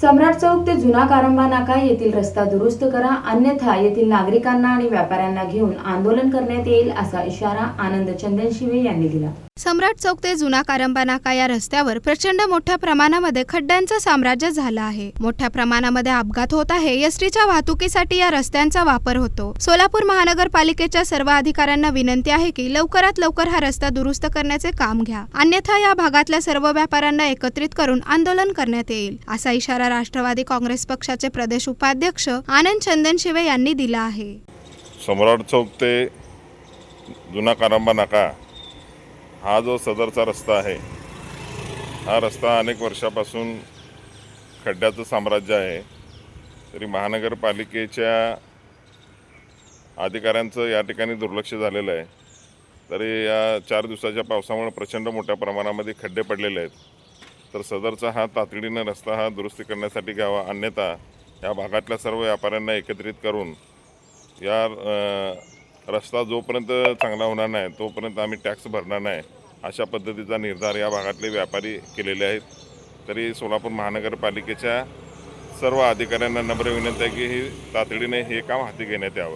सम्राट चौक ते जुना कारंबा नाका येथील रस्ता दुरुस्त करा. अन्यथा येथील नागरिकांना आणि व्यापाऱ्यांना घेऊन आंदोलन करण्यात येईल असा इशारा आनंद चंदनशिवे यांनी दिला. सम्राट चौक ते जुना कारंबा नाका या रस्त्यावर प्रचंड मोठ्या प्रमाणामध्ये खड्ड्यांचं साम्राज्य झालं आहे. मोठ्या प्रमाणामध्ये अपघात होत आहे एसटीच्या वाहतुकीसाठी या रस्त्यांचा वापर होतो. सोलापूर महानगरपालिकेच्या सर्व अधिकाऱ्यांना विनंती आहे की लवकरात लवकर हा रस्ता दुरुस्त करण्याचे काम घ्या. अन्यथा या भागातल्या सर्व व्यापाऱ्यांना एकत्रित करून आंदोलन करण्यात येईल असा इशारा राष्ट्रवादी काँग्रेस पक्षाचे प्रदेश उपाध्यक्ष आनंद चंदनशिवे यांनी दिला आहे. सम्राट चौक ते जुना कारंबा नाका हा जो सदरचा रस्ता आहे हा रस्ता अनेक वर्षापासून खड्ड्याचं साम्राज्य आहे. तरी महानगरपालिकेच्या अधिकाऱ्यांचं या ठिकाणी दुर्लक्ष झालेलं आहे. तरी या चार दिवसाच्या पावसामुळे प्रचंड मोठ्या प्रमाणामध्ये खड्डे पडलेले आहेत. तर सदरचा हा तातडीनं रस्ता हा दुरुस्ती करण्यासाठी घ्यावा अन्यथा या भागातल्या सर्व व्यापाऱ्यांना एकत्रित करून या रस्ता जोपर्यंत चांगला होणार नाही तोपर्यंत आम्ही टॅक्स भरणार नाही. अशा पद्धतीचा निर्धार या भागातले व्यापारी केलेले आहेत. तरी सोलापूर महानगरपालिकेच्या सर्व अधिकाऱ्यांना नम्र विनंती आहे की ही तातडीने हे काम हाती घेण्यात यावं.